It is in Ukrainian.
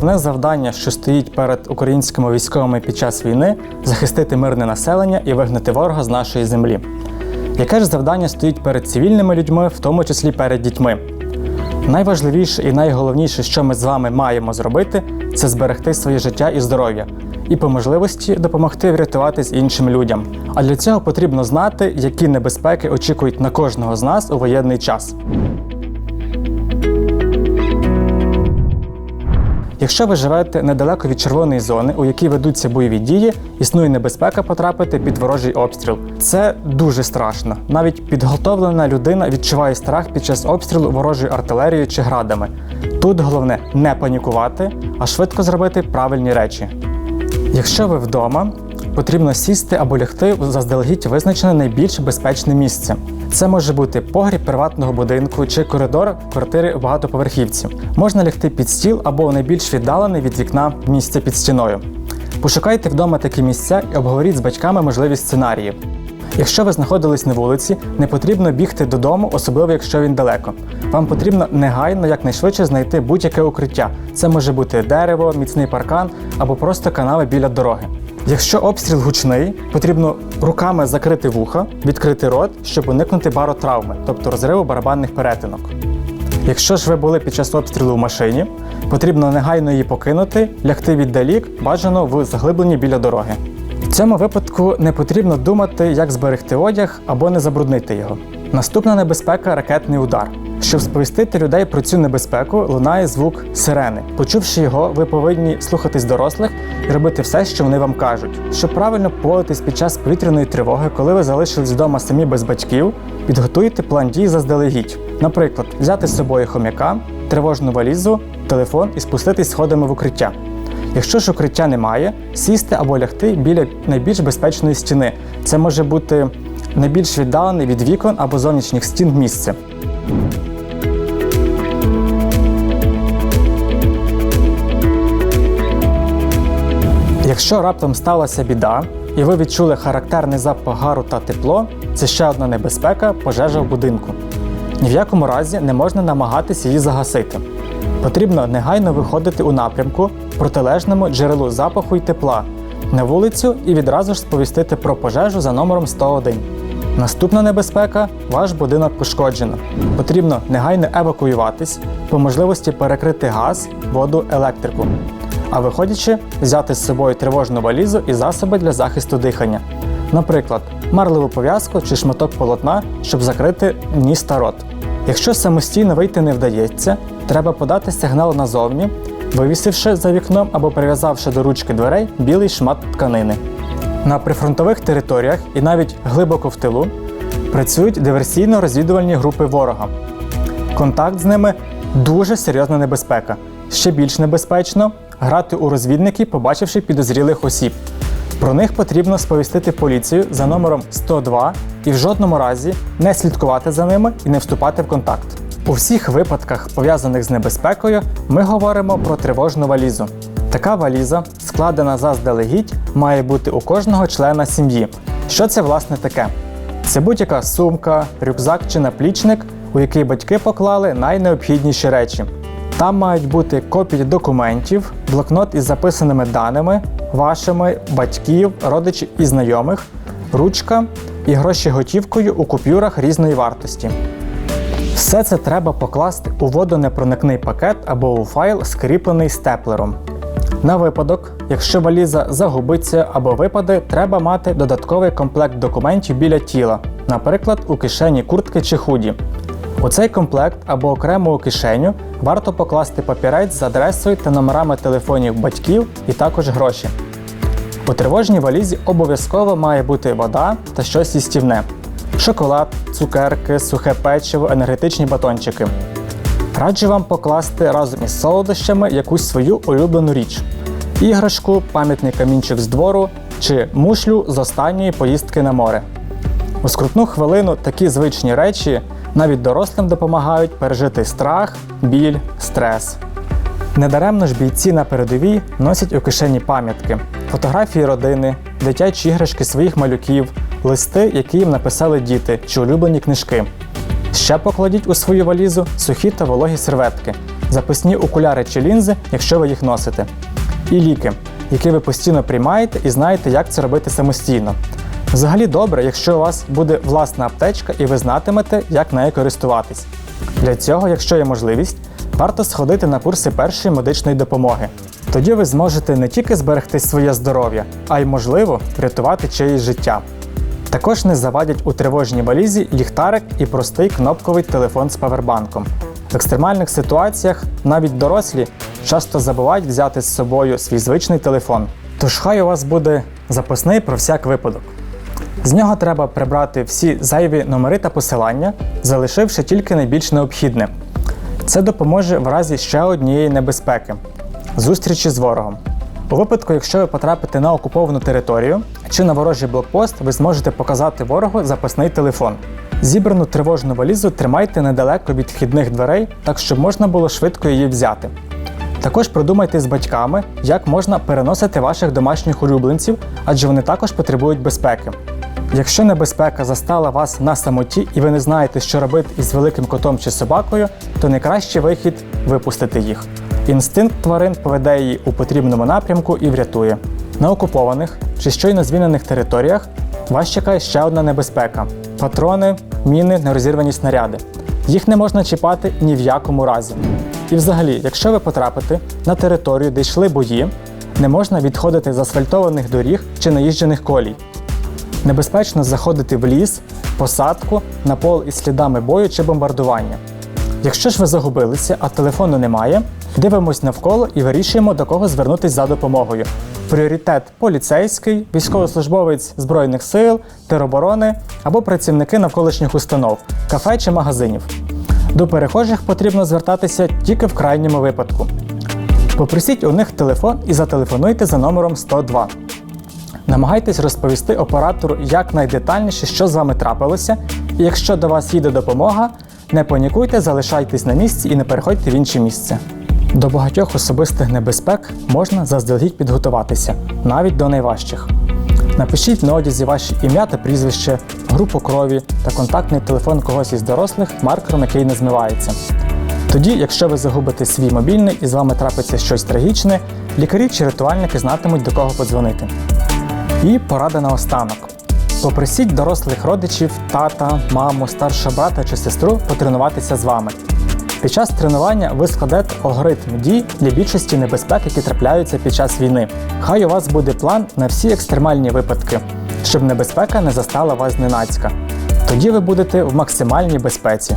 Головне завдання, що стоїть перед українськими військовими під час війни захистити мирне населення і вигнати ворога з нашої землі. Яке ж завдання стоїть перед цивільними людьми, в тому числі перед дітьми? Найважливіше і найголовніше, що ми з вами маємо зробити, це зберегти своє життя і здоров'я, і по можливості допомогти врятуватись іншим людям. А для цього потрібно знати, які небезпеки очікують на кожного з нас у воєнний час. Якщо ви живете недалеко від червоної зони, у якій ведуться бойові дії, існує небезпека потрапити під ворожий обстріл. Це дуже страшно. Навіть підготовлена людина відчуває страх під час обстрілу ворожою артилерією чи градами. Тут головне не панікувати, а швидко зробити правильні речі. Якщо ви вдома, потрібно сісти або лягти у заздалегідь визначене найбільш безпечне місце. Це може бути погріб приватного будинку чи коридор квартири у багатоповерхівці. Можна лягти під стіл або найбільш віддалене від вікна місце під стіною. Пошукайте вдома такі місця і обговоріть з батьками можливі сценарії. Якщо ви знаходились на вулиці, не потрібно бігти додому, особливо якщо він далеко. Вам потрібно негайно якнайшвидше знайти будь-яке укриття. Це може бути дерево, міцний паркан або просто канави біля дороги. Якщо обстріл гучний, потрібно руками закрити вуха, відкрити рот, щоб уникнути баротравми, тобто розриву барабанних перетинок. Якщо ж ви були під час обстрілу в машині, потрібно негайно її покинути, лягти віддалік, бажано в заглибленні біля дороги. В цьому випадку не потрібно думати, як зберегти одяг або не забруднити його. Наступна небезпека ракетний удар. Щоб сповістити людей про цю небезпеку, лунає звук сирени. Почувши його, ви повинні слухатись дорослих і робити все, що вони вам кажуть. Щоб правильно поводитись під час повітряної тривоги, коли ви залишились вдома самі без батьків, підготуйте план дій заздалегідь. Наприклад, взяти з собою хом'яка, тривожну валізу, телефон і спуститись сходами в укриття. Якщо ж укриття немає, сісти або лягти біля найбільш безпечної стіни. Це може бути найбільш віддалене від вікон або зовнішніх стін місце. Якщо раптом сталася біда, і ви відчули характерний запах гару та тепло, це ще одна небезпека пожежа в будинку. Ні в якому разі не можна намагатися її загасити. Потрібно негайно виходити у напрямку протилежному джерелу запаху й тепла на вулицю і відразу ж сповістити про пожежу за номером 101. Наступна небезпека ваш будинок пошкоджено. Потрібно негайно евакуюватись, по можливості перекрити газ, воду, електрику. А виходячи, взяти з собою тривожну валізу і засоби для захисту дихання. Наприклад, марливу пов'язку чи шматок полотна, щоб закрити ніс та рот. Якщо самостійно вийти не вдається, треба подати сигнал назовні, вивісивши за вікном або прив'язавши до ручки дверей білий шмат тканини. На прифронтових територіях і навіть глибоко в тилу працюють диверсійно-розвідувальні групи ворога. Контакт з ними дуже серйозна небезпека. Ще більш небезпечно грати у розвідники, побачивши підозрілих осіб. Про них потрібно сповістити поліцію за номером 102 і в жодному разі не слідкувати за ними і не вступати в контакт. У всіх випадках, пов'язаних з небезпекою, ми говоримо про тривожну валізу. Така валіза, складена заздалегідь, має бути у кожного члена сім'ї. Що це власне таке? Це будь-яка сумка, рюкзак чи наплічник, у який батьки поклали найнеобхідніші речі. Там мають бути копії документів, блокнот із записаними даними вашими батьків, родичів і знайомих, ручка і гроші готівкою у купюрах різної вартості. Все це треба покласти у водонепроникний пакет або у файл, скріплений степлером. На випадок, якщо валіза загубиться або випаде, треба мати додатковий комплект документів біля тіла, наприклад, у кишені куртки чи худі. У цей комплект або окремо у кишеню варто покласти папірець з адресою та номерами телефонів батьків і також гроші. У тривожній валізі обов'язково має бути вода та щось їстівне: шоколад, цукерки, сухе печиво, енергетичні батончики. Раджу вам покласти разом із солодощами якусь свою улюблену річ: іграшку, пам'ятний камінчик з двору чи мушлю з останньої поїздки на море. У скрутну хвилину такі звичні речі навіть дорослим допомагають пережити страх, біль, стрес. Недаремно ж бійці на передовій носять у кишені пам'ятки, фотографії родини, дитячі іграшки своїх малюків, листи, які їм написали діти чи улюблені книжки. Ще покладіть у свою валізу сухі та вологі серветки. запасні окуляри чи лінзи, якщо ви їх носите, і ліки, які ви постійно приймаєте і знаєте, як це робити самостійно. Взагалі добре, якщо у вас буде власна аптечка і ви знатимете, як нею користуватись. Для цього, якщо є можливість, варто сходити на курси першої медичної допомоги. Тоді ви зможете не тільки зберегти своє здоров'я, а й можливо врятувати чиєсь життя. Також не завадять у тривожній валізі ліхтарик і простий кнопковий телефон з павербанком. В екстремальних ситуаціях навіть дорослі часто забувають взяти з собою свій звичний телефон. Тож хай у вас буде запасний про всяк випадок. З нього треба прибрати всі зайві номери та посилання, залишивши тільки найбільш необхідне. Це допоможе в разі ще однієї небезпеки зустрічі з ворогом. У випадку, якщо ви потрапите на окуповану територію чи на ворожий блокпост, ви зможете показати ворогу запасний телефон. Зібрану тривожну валізу тримайте недалеко від вхідних дверей, так щоб можна було швидко її взяти. Також продумайте з батьками, як можна переносити ваших домашніх улюбленців, адже вони також потребують безпеки. Якщо небезпека застала вас на самоті і ви не знаєте, що робити із великим котом чи собакою, то найкращий вихід випустити їх. Інстинкт тварин поведе її у потрібному напрямку і врятує. На окупованих чи щойно звільнених територіях вас чекає ще одна небезпека: патрони, міни, нерозірвані снаряди. Їх не можна чіпати ні в якому разі. І взагалі, якщо ви потрапите на територію, де йшли бої, не можна відходити з асфальтованих доріг чи наїжджених колій. Небезпечно заходити в ліс, посадку, на пол із слідами бою чи бомбардування. Якщо ж ви загубилися, а телефону немає, дивимось навколо і вирішуємо, до кого звернутися за допомогою. Пріоритет поліцейський, військовослужбовець Збройних сил, тероборони або працівники навколишніх установ, кафе чи магазинів. До перехожих потрібно звертатися тільки в крайньому випадку. Попросіть у них телефон і зателефонуйте за номером 102. Намагайтесь розповісти оператору якнайдетальніше, що з вами трапилося, і якщо до вас їде допомога, не панікуйте, залишайтесь на місці і не переходьте в інше місце. До багатьох особистих небезпек можна заздалегідь підготуватися, навіть до найважчих. Напишіть на одязі ваше ім'я та прізвище, групу крові та контактний телефон когось із дорослих маркером, який не змивається. Тоді, якщо ви загубите свій мобільний і з вами трапиться щось трагічне, лікарі чи рятувальники знатимуть до кого подзвонити. І порада наостанок. Попросіть дорослих родичів, тата, маму, старшого брата чи сестру потренуватися з вами. Під час тренування ви складете алгоритм дій для більшості небезпек, які трапляються під час війни. Хай у вас буде план на всі екстремальні випадки, щоб небезпека не застала вас зненацька. Тоді ви будете в максимальній безпеці.